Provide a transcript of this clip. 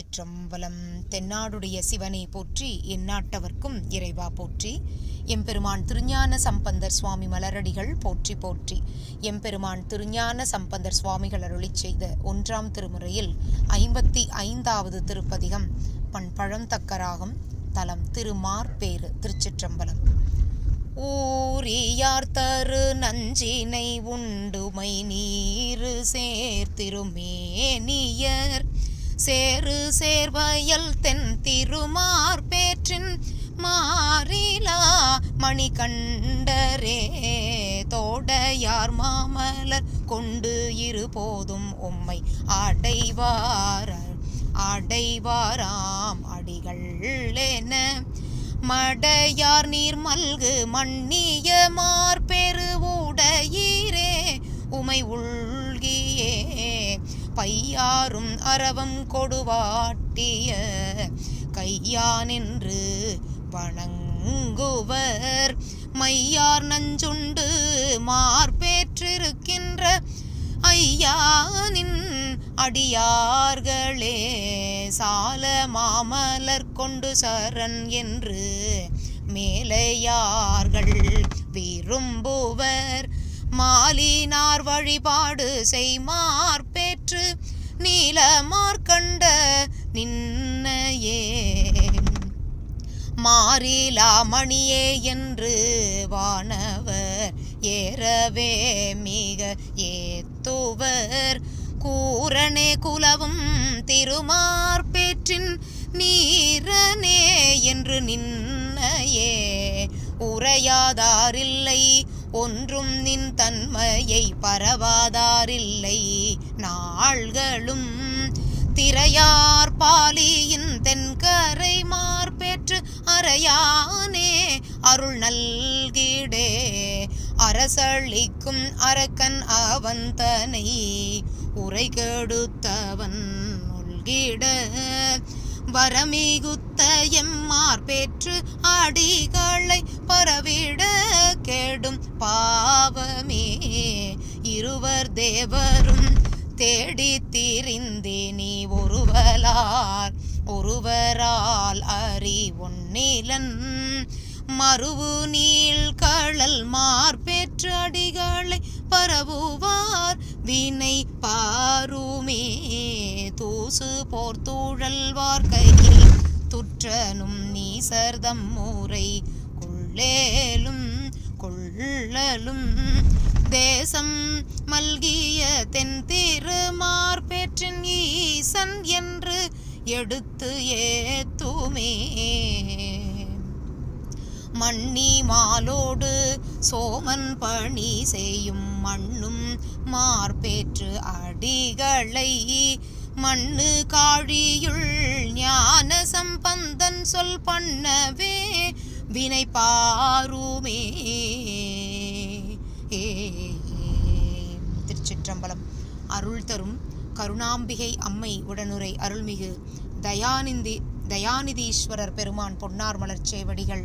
சிற்றம்பலம் தென்னாடுடைய சிவனை போற்றி எந்நாட்டவர்க்கும் இறைவா போற்றி. எம்பெருமான் திருஞான சம்பந்தர் சுவாமி மலரடிகள் போற்றி போற்றி. எம்பெருமான் திருஞான சம்பந்தர் சுவாமிகள் அருளி செய்த ஒன்றாம் திருமுறையில் ஐம்பத்தி ஐந்தாவது திருப்பதிகம் பண் பழந்தக்கராகும் தலம் திருமார்பேறு திருச்சிற்றம்பலம். ஊரியார் தரு நஞ்சினை உண்டுமை நீரு சேர்த்திருமேனியர் சேரு சேர்வயல் தென் திருமார் பேற்றின் மாறிலா மணிகண்டரே. தோடையார் மாமலர் கொண்டு இருபோதும் உம்மை அடைவார அடைவாராம் அடிகள் என மடையார் நீர் மல்கு மன்னிய மார்பெருவுடையீரே உமை உள் பையாரும் அரவம் கொடுவாட்டிய கையானென்று வணங்குவர். மையார் நஞ்சுண்டு மார்பேற்றிருக்கின்ற ஐயானின் அடியார்களே சால மாமலர் கொண்டு சரண் என்று மேலையார்கள் விரும்புவர். மாலினார் வழிபாடு செய்மார் நின்று நீலமார்கண்ட நின்னையே. மாறிலா மணியே என்று வானவர் ஏறவே மிக ஏத்துவர். கூரனே குலவும் திருமார்பேற்றின் நீரனே என்று நின்னையே. உரையாதாரில்லை ஒன்றும் நின் தன்மையை பரவாதாரில்லை. நாள்களும் திரையார் பாலியின் தென்கரை மார்பேற்று அறையானே அருள் நல்கிடே. அரசளிக்கும் அரக்கன் அவன் தனை உரை கெடுத்தவன் உள்கிட வரமிகுத்த எம்மார் பெற்று அடிகளை பரவிட கெடும் பாவமே. இருவர் தேவரும் தேடி திரிந்தே நீ ஒருவலார். ஒருவரால் அறி ஒன்னிலன் மறுவு நீள் கழல் மார்பேற்று அடிகளை பரவுவார். வினை பாருமே தூசு போர் தூழல்வார் கையில் துற்றனும் நீசர்தம் மூரை கொள்ளேலும் கொள்ளலும். தேசம் மல்கிய தென் திருமார்பேற்றின் ஈசன் என்று எடுத்து ஏத்துமே. மண்ணி மாலோடு சோமன் பணி செய்யும் மண்ணும் மார்பேற்று அடிகளை. மண்ணு காழியுள் ஞான சம்பந்தன் சொல் பண்ணவே வினை பாருமே. ஏ திருச்சிற்றம்பலம். அருள் தரும் கருணாம்பிகை அம்மை உடனுரை அருள்மிகு தயாநிதி தயாநிதீஸ்வரர் பெருமான் பொன்னார் மலர்ச்சேவடிகள்